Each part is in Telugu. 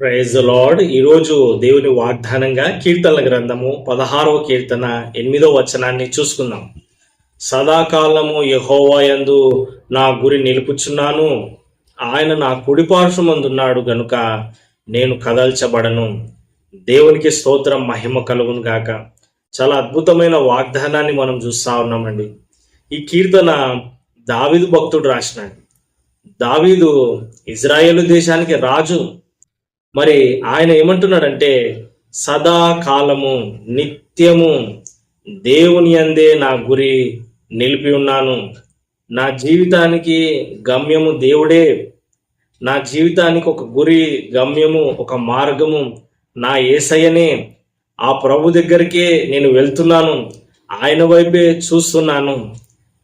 ప్రైజ్ లార్డ్ ఈరోజు దేవుని వాగ్దానంగా కీర్తనల గ్రంథము పదహారవ కీర్తన ఎనిమిదో వచనాన్ని చూసుకుందాం. సదాకాలము యహోవాయందు నా గురి నిలుపుచున్నాను. ఆయన నా కుడిపార్శ్వమందున్నాడు గనుక నేను కదల్చబడను. దేవునికి స్తోత్రం మహిమ కలుగును గాక. చాలా అద్భుతమైన వాగ్దానాన్ని మనం చూస్తూ ఉన్నామండి. ఈ కీర్తన దావీదు భక్తుడు రాసినాడు. దావీదు ఇజ్రాయేల్ దేశానికి రాజు. మరి ఆయన ఏమంటున్నాడంటే సదాకాలము నిత్యము దేవుని అందే నా గురి నిలిపి ఉన్నాను. నా జీవితానికి గమ్యము దేవుడే. నా జీవితానికి ఒక గురి గమ్యము ఒక మార్గము నా ఏసయ్యనే. ఆ ప్రభు దగ్గరికే నేను వెళ్తున్నాను. ఆయన వైపే చూస్తున్నాను.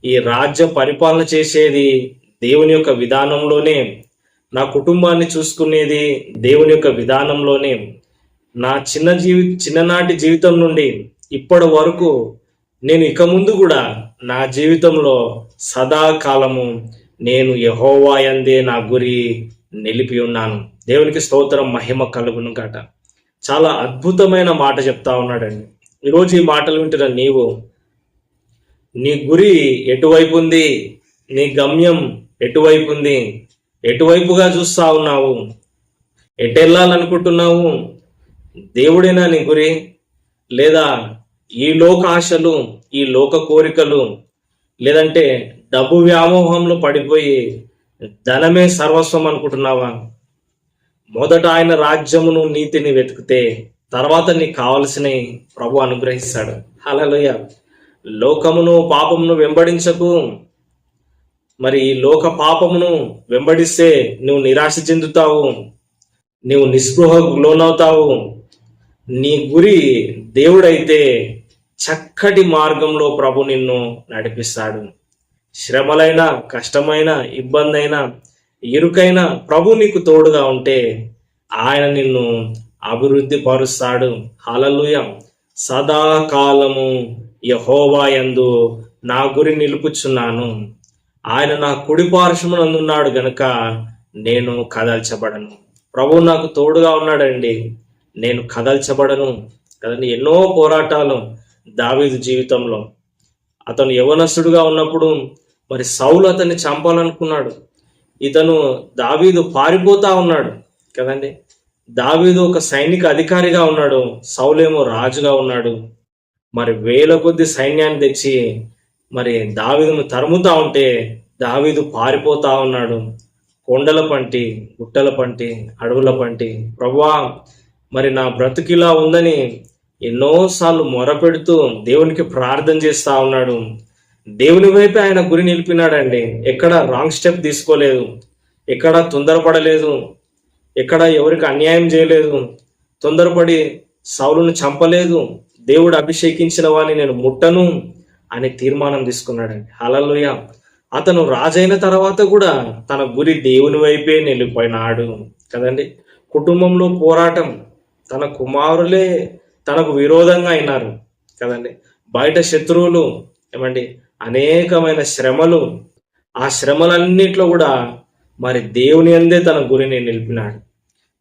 ఈ రాజ్య పరిపాలన చేసేది దేవుని యొక్క విధానంలోనే. నా కుటుంబాన్ని చూసుకునేది దేవుని యొక్క విధానంలోనే. నా చిన్న జీవి చిన్ననాటి జీవితం నుండి ఇప్పటి వరకు నేను ఇక ముందు కూడా నా జీవితంలో సదాకాలము నేను యహోవాయందే నా గురి నిలిపి ఉన్నాను. దేవునికి స్తోత్రం మహిమ కలుగును కాట చాలా అద్భుతమైన మాట చెప్తా ఉన్నాడండి. ఈరోజు ఈ మాటలు వింటున్న నీవు నీ గురి ఎటువైపు ఉంది? నీ గమ్యం ఎటువైపు ఉంది? ఎటువైపుగా చూస్తా ఉన్నావు? ఎటు వెళ్ళాలనుకుంటున్నావు దేవుడేనా నీ గురి? లేదా ఈ లోక ఆశలు ఈ లోక కోరికలు లేదంటే డబ్బు వ్యామోహంలో పడిపోయి ధనమే సర్వస్వం అనుకుంటున్నావా? మొదట ఆయన రాజ్యమును నీతిని వెతికితే తర్వాత నీకు కావలసినవి ప్రభు అనుగ్రహిస్తాడు. హలలోయ లోకమును పాపమును వెంబడించకు. మరి ఈ లోక పాపమును వెంబడిస్తే నువ్వు నిరాశ చెందుతావు నువ్వు నిస్పృహకు లోనవుతావు. నీ గురి దేవుడైతే చక్కటి మార్గంలో ప్రభు నిన్ను నడిపిస్తాడు. శ్రమలైన కష్టమైన ఇబ్బంది అయినా ఇరుకైన ప్రభు నీకు తోడుగా ఉంటే ఆయన నిన్ను అభివృద్ధి పరుస్తాడు. హలలుయ సదాకాలము యహోవాయందు నా గురి నిలుపుచున్నాను. ఆయన నా కుడి పార్శ్వమునందున్నాడు గనుక నేను కదల్చబడను. ప్రభు నాకు తోడుగా ఉన్నాడండి. నేను కదల్చబడను కదండి. ఎన్నో పోరాటాలు దావీదు జీవితంలో. అతను యవనస్తుడుగా ఉన్నప్పుడు మరి సౌలు అతన్ని చంపాలనుకున్నాడు. ఇతను దావీదు పారిపోతా ఉన్నాడు కదండి. దావీదు ఒక సైనిక అధికారిగా ఉన్నాడు. సౌలేమో రాజుగా ఉన్నాడు. మరి వేల కొద్ది సైన్యాన్ని తెచ్చి మరి దావీదును తరుముతా ఉంటే దావీదు పారిపోతా ఉన్నాడు. కొండల పంటి గుట్టల పంటి అడవుల పంటి. ప్రభా మరి నా బ్రతుకిలా ఉందని ఎన్నోసార్లు మొరపెడుతూ దేవునికి ప్రార్థన చేస్తా ఉన్నాడు. దేవుని వైపే ఆయన గురి నిలిపినాడండి. ఎక్కడ రాంగ్ స్టెప్ తీసుకోలేదు. ఎక్కడ తొందరపడలేదు. ఎక్కడ ఎవరికి అన్యాయం చేయలేదు. తొందరపడి సౌలును చంపలేదు. దేవుడు అభిషేకించిన వాడిని నేను ముట్టను. అని తీర్మానం తీసుకున్నాడండి. హలలుయ అతను రాజైన తర్వాత కూడా తన గురి దేవుని వైపే నిలిపోయినాడు కదండి. కుటుంబంలో పోరాటం తన కుమారులే తనకు విరోధంగా అయినారు కదండి. బయట శత్రువులు ఏమండి అనేకమైన శ్రమలు ఆ శ్రమలన్నిట్లో కూడా మరి దేవుని అందే తన గురిని నిలిపినాడు.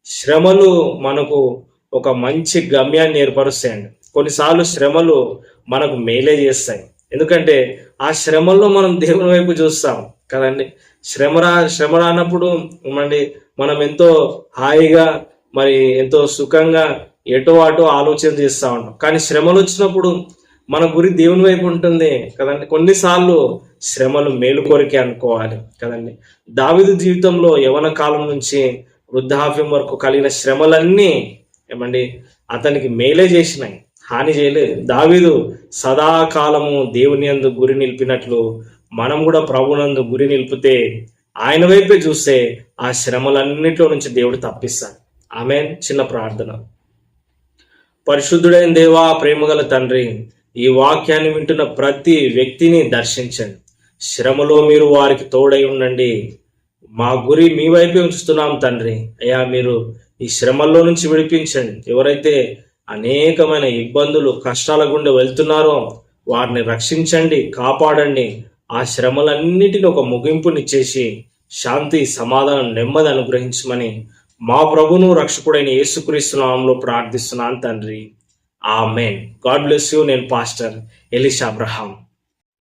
శ్రమలు మనకు ఒక మంచి గమ్యాన్ని ఏర్పరుస్తాయండి. కొన్నిసార్లు శ్రమలు మనకు మేలే చేస్తాయి. ఎందుకంటే ఆ శ్రమల్లో మనం దేవుని వైపు చూస్తాం కదండి. శ్రమ రా శ్రమ రానప్పుడు ఏమండి మనం ఎంతో హాయిగా మరి ఎంతో సుఖంగా ఎటో అటో ఆలోచన చేస్తూ ఉంటాం. కానీ శ్రమలు వచ్చినప్పుడు మన గురి దేవుని వైపు ఉంటుంది కదండి. కొన్నిసార్లు శ్రమలు మేలు కొరికే అనుకోవాలి కదండి. దావిదు జీవితంలో యవన కాలం నుంచి వృద్ధాప్యం వరకు కలిగిన శ్రమలన్నీ ఏమండి అతనికి మేలే చేసినాయి. హాని చేయలేదు. దావీదు సదాకాలము దేవుని యందు గురి నిలిపినట్లు మనం కూడా ప్రభునందు గురి నిలిపితే ఆయన వైపే చూస్తే ఆ శ్రమలన్నింటిలో నుంచి దేవుడు తప్పిస్తాడు. ఆమె చిన్న ప్రార్థన. పరిశుద్ధుడైన దేవా ప్రేమగల తండ్రి ఈ వాక్యాన్ని వింటున్న ప్రతి వ్యక్తిని దర్శించండి. శ్రమలో మీరు వారికి తోడై ఉండండి. మా గురి మీ వైపే ఉంచుతున్నాం తండ్రి. అయ్యా మీరు ఈ శ్రమల్లో నుంచి విడిపించండి. ఎవరైతే అనేకమైన ఇబ్బందులు కష్టాల గుండా వెళ్తున్నారో. వారిని రక్షించండి కాపాడండి. ఆ శ్రమలన్నిటిని ఒక ముగింపునిచ్చేసి శాంతి సమాధానం నెమ్మది అనుగ్రహించమని మా ప్రభును రక్షకుడైన యేసుక్రీస్తు నామంలో ప్రార్థిస్తున్నాను తండ్రి. ఆమెన్. God bless you. నేను pastor Elisha Abraham.